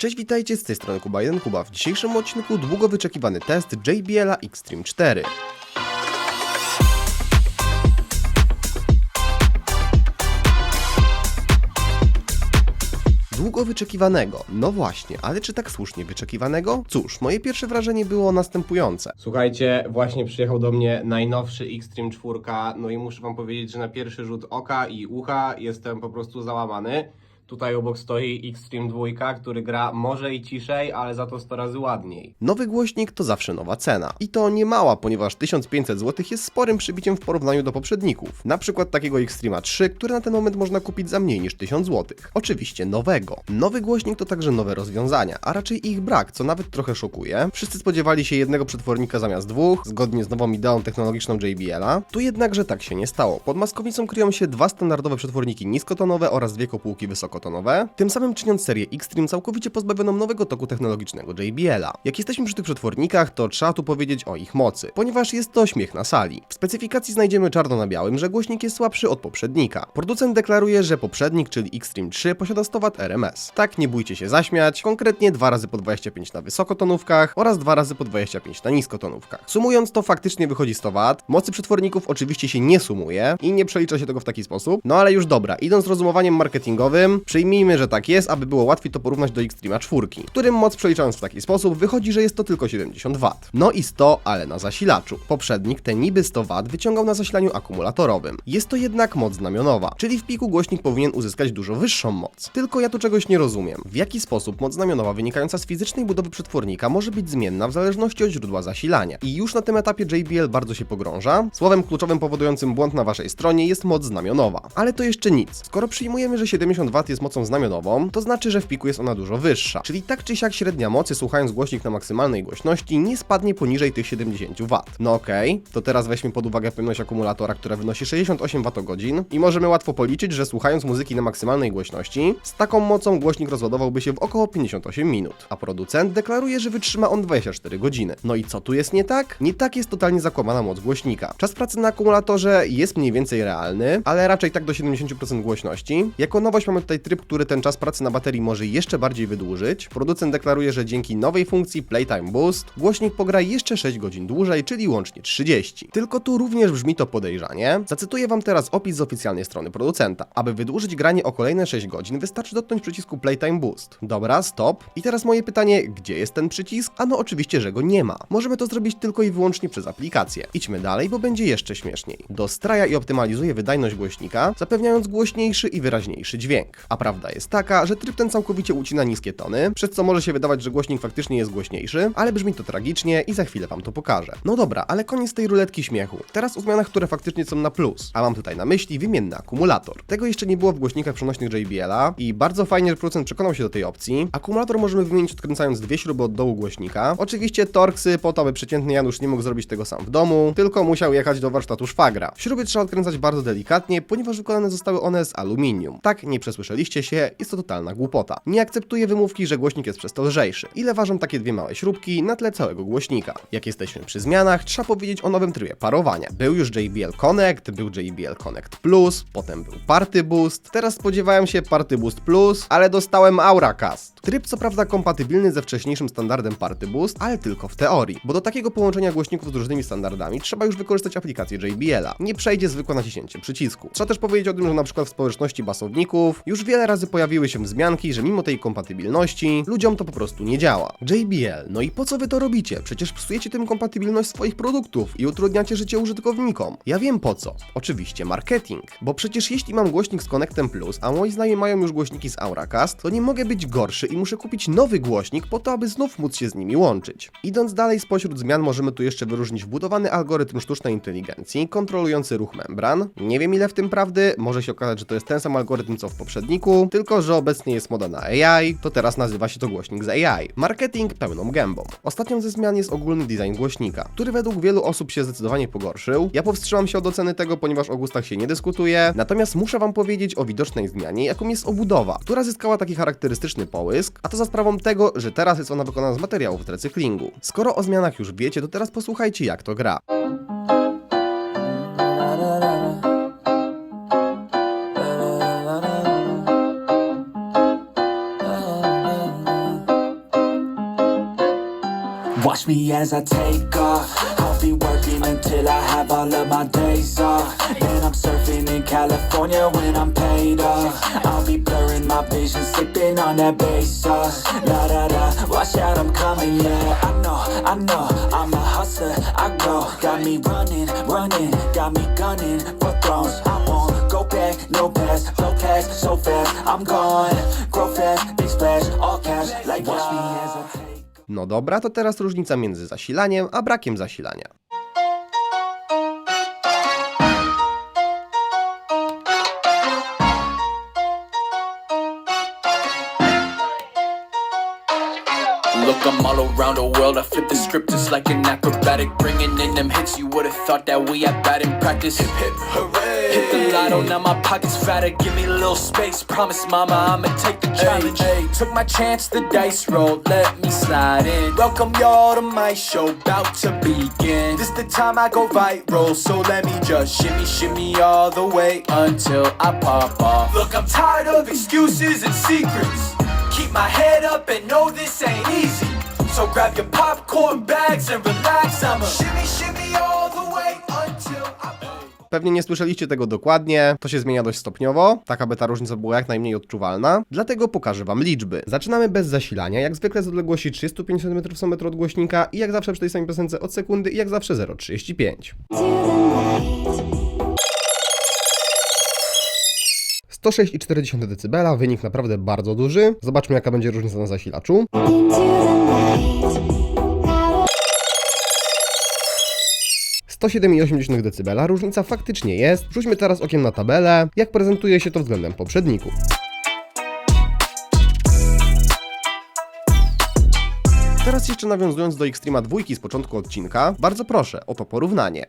Cześć, witajcie, z tej strony Kuba 1 Kuba. W dzisiejszym odcinku długo wyczekiwany test JBL Xtreme 4. Długo wyczekiwanego. No właśnie, ale czy tak słusznie wyczekiwanego? Cóż, moje pierwsze wrażenie było następujące. Słuchajcie, właśnie przyjechał do mnie najnowszy Xtreme 4, no i muszę wam powiedzieć, że na pierwszy rzut oka i ucha jestem po prostu załamany. Tutaj obok stoi Xtreme 2, który gra może i ciszej, ale za to 100 razy ładniej. Nowy głośnik to zawsze nowa cena. I to nie mała, ponieważ 1500 zł jest sporym przybiciem w porównaniu do poprzedników. Na przykład takiego Xtrema 3, który na ten moment można kupić za mniej niż 1000 zł. Oczywiście nowego. Nowy głośnik to także nowe rozwiązania, a raczej ich brak, co nawet trochę szokuje. Wszyscy spodziewali się jednego przetwornika zamiast dwóch, zgodnie z nową ideą technologiczną JBL-a. Tu jednakże tak się nie stało. Pod maskownicą kryją się dwa standardowe przetworniki niskotonowe oraz dwie kopułki wysokotonowe, tym samym czyniąc serię Xtreme całkowicie pozbawioną nowego toku technologicznego JBL-a. Jak jesteśmy przy tych przetwornikach, to trzeba tu powiedzieć o ich mocy, ponieważ jest to śmiech na sali. W specyfikacji znajdziemy czarno na białym, że głośnik jest słabszy od poprzednika. Producent deklaruje, że poprzednik, czyli Xtreme 3, posiada 100 W RMS. Tak, nie bójcie się zaśmiać, konkretnie 2 razy po 25 na wysokotonówkach oraz 2 razy po 25 na niskotonówkach. Sumując to faktycznie wychodzi 100 W. Mocy przetworników oczywiście się nie sumuje i nie przelicza się tego w taki sposób. No ale już dobra, idąc rozumowaniem marketingowym, przyjmijmy, że tak jest, aby było łatwiej to porównać do Xtrema 4, którym moc przeliczając w taki sposób wychodzi, że jest to tylko 70 W. No i 100, ale na zasilaczu. Poprzednik te niby 100 W wyciągał na zasilaniu akumulatorowym. Jest to jednak moc znamionowa, czyli w piku głośnik powinien uzyskać dużo wyższą moc. Tylko ja tu czegoś nie rozumiem. W jaki sposób moc znamionowa wynikająca z fizycznej budowy przetwornika może być zmienna w zależności od źródła zasilania? I już na tym etapie JBL bardzo się pogrąża. Słowem kluczowym powodującym błąd na waszej stronie jest moc znamionowa. Ale to jeszcze nic. Skoro przyjmujemy, że 70 W jest mocą znamionową, to znaczy, że w piku jest ona dużo wyższa. Czyli tak czy siak średnia mocy, słuchając głośnik na maksymalnej głośności, nie spadnie poniżej tych 70 W. No okej, to teraz weźmy pod uwagę pojemność akumulatora, która wynosi 68 Wh i możemy łatwo policzyć, że słuchając muzyki na maksymalnej głośności, z taką mocą głośnik rozładowałby się w około 58 minut, a producent deklaruje, że wytrzyma on 24 godziny. No i co tu jest nie tak? Nie tak jest totalnie zakłamana moc głośnika. Czas pracy na akumulatorze jest mniej więcej realny, ale raczej tak do 70% głośności. Jako nowość mamy tutaj tryb, który ten czas pracy na baterii może jeszcze bardziej wydłużyć. Producent deklaruje, że dzięki nowej funkcji Playtime Boost głośnik pogra jeszcze 6 godzin dłużej, czyli łącznie 30. Tylko tu również brzmi to podejrzanie. Zacytuję wam teraz opis z oficjalnej strony producenta. Aby wydłużyć granie o kolejne 6 godzin, wystarczy dotknąć przycisku Playtime Boost. Dobra, stop. I teraz moje pytanie, gdzie jest ten przycisk? Ano oczywiście, że go nie ma. Możemy to zrobić tylko i wyłącznie przez aplikację. Idźmy dalej, bo będzie jeszcze śmieszniej. Dostraja i optymalizuje wydajność głośnika, zapewniając głośniejszy i wyraźniejszy dźwięk. A prawda jest taka, że tryb ten całkowicie ucina niskie tony, przez co może się wydawać, że głośnik faktycznie jest głośniejszy, ale brzmi to tragicznie i za chwilę wam to pokażę. No dobra, ale koniec tej ruletki śmiechu. Teraz o zmianach, które faktycznie są na plus, a mam tutaj na myśli wymienny akumulator. Tego jeszcze nie było w głośnikach przenośnych JBL-a i bardzo fajnie, że producent przekonał się do tej opcji. Akumulator możemy wymienić odkręcając dwie śruby od dołu głośnika. Oczywiście torksy po to, by przeciętny Janusz nie mógł zrobić tego sam w domu, tylko musiał jechać do warsztatu szwagra. Śruby trzeba odkręcać bardzo delikatnie, ponieważ wykonane zostały one z aluminium. Tak, nie przesłyszeliście się, jest to totalna głupota. Nie akceptuję wymówki, że głośnik jest przez to lżejszy. Ile ważą takie dwie małe śrubki na tle całego głośnika? Jak jesteśmy przy zmianach, trzeba powiedzieć o nowym trybie parowania. Był już JBL Connect, był JBL Connect Plus, potem był Party Boost, teraz spodziewałem się Party Boost Plus, ale dostałem Auracast. Tryb co prawda kompatybilny ze wcześniejszym standardem Party Boost, ale tylko w teorii, bo do takiego połączenia głośników z różnymi standardami trzeba już wykorzystać aplikację JBL-a. Nie przejdzie zwykłe naciśnięcie przycisku. Trzeba też powiedzieć o tym, że na przykład w społeczności basowników już wiele razy pojawiły się wzmianki, że mimo tej kompatybilności ludziom to po prostu nie działa. JBL, no i po co wy to robicie? Przecież psujecie tym kompatybilność swoich produktów i utrudniacie życie użytkownikom. Ja wiem po co. Oczywiście marketing. Bo przecież jeśli mam głośnik z Connectem Plus, a moi znajomi mają już głośniki z Auracast, to nie mogę być gorszy i muszę kupić nowy głośnik po to, aby znów móc się z nimi łączyć. Idąc dalej spośród zmian możemy tu jeszcze wyróżnić wbudowany algorytm sztucznej inteligencji kontrolujący ruch membran. Nie wiem ile w tym prawdy, może się okazać, że to jest ten sam algorytm co w tylko że obecnie jest moda na AI, to teraz nazywa się to głośnik z AI. Marketing pełną gębą. Ostatnią ze zmian jest ogólny design głośnika, który według wielu osób się zdecydowanie pogorszył. Ja powstrzymam się od oceny tego, ponieważ o gustach się nie dyskutuje, natomiast muszę wam powiedzieć o widocznej zmianie, jaką jest obudowa, która zyskała taki charakterystyczny połysk, a to za sprawą tego, że teraz jest ona wykonana z materiałów recyklingu. Skoro o zmianach już wiecie, to teraz posłuchajcie jak to gra. Watch me as I take off. I'll be working until I have all of my days off. Then I'm surfing in California when I'm paid off. I'll be blurring my vision, sipping on that bass sauce. La da da, watch out, I'm coming, yeah. I know, I know, I'm a hustler. I go, got me running, running, got me gunning for thrones. I won't go back, no pass, flow cash so fast. I'm gone, grow fast, big splash, all cash. Like watch me as I take. No dobra, to teraz różnica między zasilaniem a brakiem zasilania. Look, I'm all around the world. I flip the script just like an acrobatic. Bringing in them hits, you would've thought that we had bad in practice. Hip hip hooray! Hit the lotto, now my pocket's fatter. Give me a little space. Promise, mama, I'ma take the challenge. Took my chance, the dice rolled. Let me slide in. Welcome y'all to my show, about to begin. This the time I go viral, so let me just shimmy, shimmy all the way until I pop off. Look, I'm tired of excuses and secrets. Keep my head up and know this ain't easy. So grab your popcorn bags and relax. I'ma shimmy, shimmy Pewnie nie słyszeliście tego dokładnie, to się zmienia dość stopniowo, tak aby ta różnica była jak najmniej odczuwalna, dlatego pokażę Wam liczby. Zaczynamy bez zasilania, jak zwykle z odległości 35 cm są metr od głośnika i jak zawsze przy tej samej piosence od sekundy i jak zawsze 0,35. 106,4 dB, wynik naprawdę bardzo duży. Zobaczmy jaka będzie różnica na zasilaczu. 107,8 dB, różnica faktycznie jest. Rzućmy teraz okiem na tabelę, jak prezentuje się to względem poprzedników. Teraz jeszcze nawiązując do Extrema 2 z początku odcinka, bardzo proszę o to porównanie.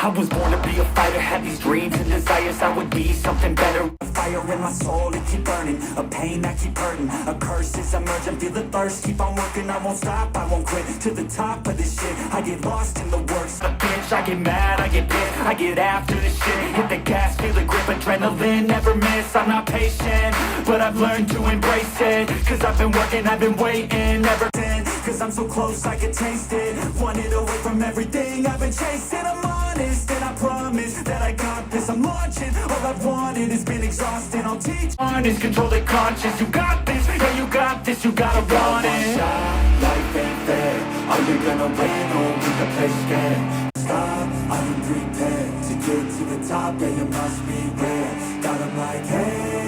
I was born to be a fighter, had these dreams and desires I would be something better. A fire in my soul, it keep burning, a pain that keep hurting. A curse is emerging, feel the thirst, keep on working, I won't stop, I won't quit. To the top of this shit, I get lost in the works. A bitch, I get mad, I get pissed, I get after this shit. Hit the gas, feel the grip, adrenaline, never miss. I'm not patient, but I've learned to embrace it. Cause I've been working, I've been waiting, never been. Cause I'm so close, I can taste it. Wanted away from everything I've been chasing. I'm honest, and I promise that I got this. I'm launching. All I've wanted has been exhausted. I'll teach. Honest, control the conscience. You got this, yeah, you got this. You gotta want it. Life ain't fair. Are you gonna win or you play scared? Stop, I am prepared to get to the top. Yeah, you must be rare. Got 'em like, hey.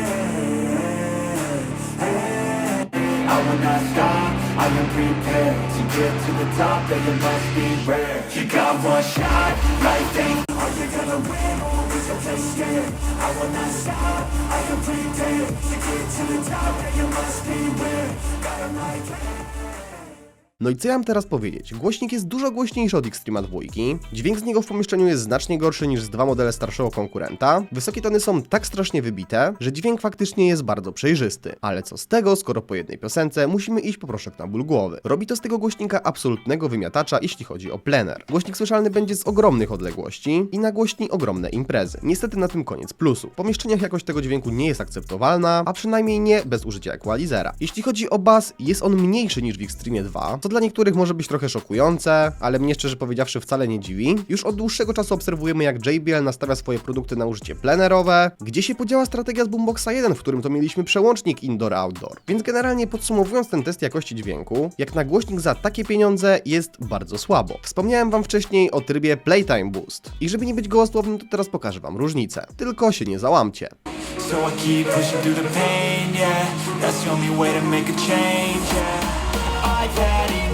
I will not stop, I am prepared to get to the top, then you must be rare. You got one shot, I will not stop, I am prepared to get to the top, then you must be rare. Got like, hey. No i co ja mam teraz powiedzieć? Głośnik jest dużo głośniejszy od Extrema 2. Dźwięk z niego w pomieszczeniu jest znacznie gorszy niż z dwa modele starszego konkurenta. Wysokie tony są tak strasznie wybite, że dźwięk faktycznie jest bardzo przejrzysty. Ale co z tego, skoro po jednej piosence musimy iść po proszek na ból głowy. Robi to z tego głośnika absolutnego wymiatacza, jeśli chodzi o plener. Głośnik słyszalny będzie z ogromnych odległości i nagłośni ogromne imprezy. Niestety na tym koniec plusu. W pomieszczeniach jakość tego dźwięku nie jest akceptowalna, a przynajmniej nie bez użycia equalizera. Jeśli chodzi o bas, jest on mniejszy niż w Extremie 2, co dla niektórych może być trochę szokujące, ale mnie szczerze powiedziawszy wcale nie dziwi. Już od dłuższego czasu obserwujemy jak JBL nastawia swoje produkty na użycie plenerowe, gdzie się podziała strategia z Boomboxa 1, w którym to mieliśmy przełącznik indoor-outdoor. Więc generalnie podsumowując ten test jakości dźwięku, jak na głośnik za takie pieniądze jest bardzo słabo. Wspomniałem wam wcześniej o trybie Playtime Boost. I żeby nie być gołosłownym, to teraz pokażę wam różnicę. Tylko się nie załamcie. So I keep pushing through the pain, yeah. That's the only way to make a change, yeah. daddy.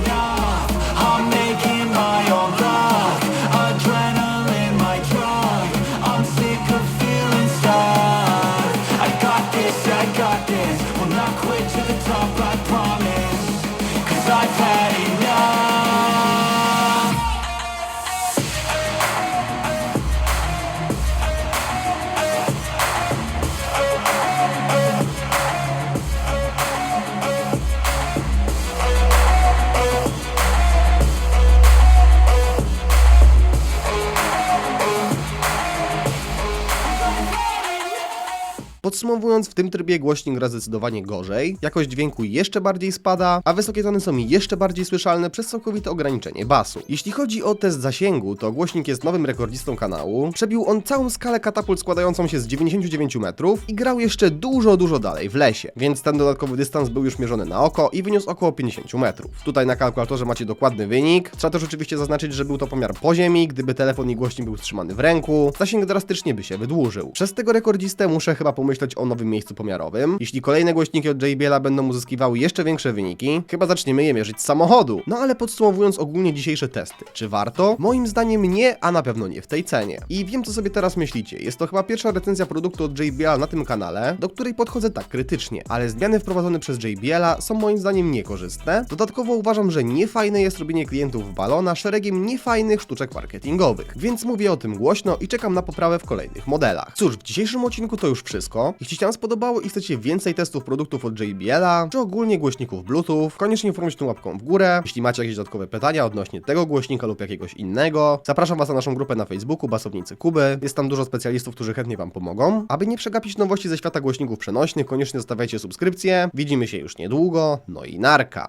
Podsumowując, w tym trybie głośnik gra zdecydowanie gorzej, jakość dźwięku jeszcze bardziej spada, a wysokie tony są jeszcze bardziej słyszalne przez całkowite ograniczenie basu. Jeśli chodzi o test zasięgu, to głośnik jest nowym rekordzistą kanału. Przebił on całą skalę katapult składającą się z 99 metrów i grał jeszcze dużo, dużo dalej w lesie, więc ten dodatkowy dystans był już mierzony na oko i wyniósł około 50 metrów. Tutaj na kalkulatorze macie dokładny wynik. Trzeba też oczywiście zaznaczyć, że był to pomiar po ziemi, gdyby telefon i głośnik był trzymany w ręku, zasięg drastycznie by się wydłużył. Przez tego rekordzistę muszę chyba pomyśleć o nowym miejscu pomiarowym. Jeśli kolejne głośniki od JBL-a będą uzyskiwały jeszcze większe wyniki, chyba zaczniemy je mierzyć z samochodu. No ale podsumowując ogólnie dzisiejsze testy, czy warto? Moim zdaniem nie, a na pewno nie w tej cenie. I wiem co sobie teraz myślicie, jest to chyba pierwsza recenzja produktu od JBL na tym kanale, do której podchodzę tak krytycznie, ale zmiany wprowadzone przez JBL-a są moim zdaniem niekorzystne. Dodatkowo uważam, że niefajne jest robienie klientów balona szeregiem niefajnych sztuczek marketingowych, więc mówię o tym głośno i czekam na poprawę w kolejnych modelach. Cóż, w dzisiejszym odcinku to już wszystko. Jeśli się Wam spodobało i chcecie więcej testów produktów od JBL-a, czy ogólnie głośników Bluetooth, koniecznie informujcie tą łapką w górę. Jeśli macie jakieś dodatkowe pytania odnośnie tego głośnika lub jakiegoś innego, zapraszam Was na naszą grupę na Facebooku Basownicy Kuby. Jest tam dużo specjalistów, którzy chętnie Wam pomogą. Aby nie przegapić nowości ze świata głośników przenośnych, koniecznie zostawiajcie subskrypcję. Widzimy się już niedługo, no i narka.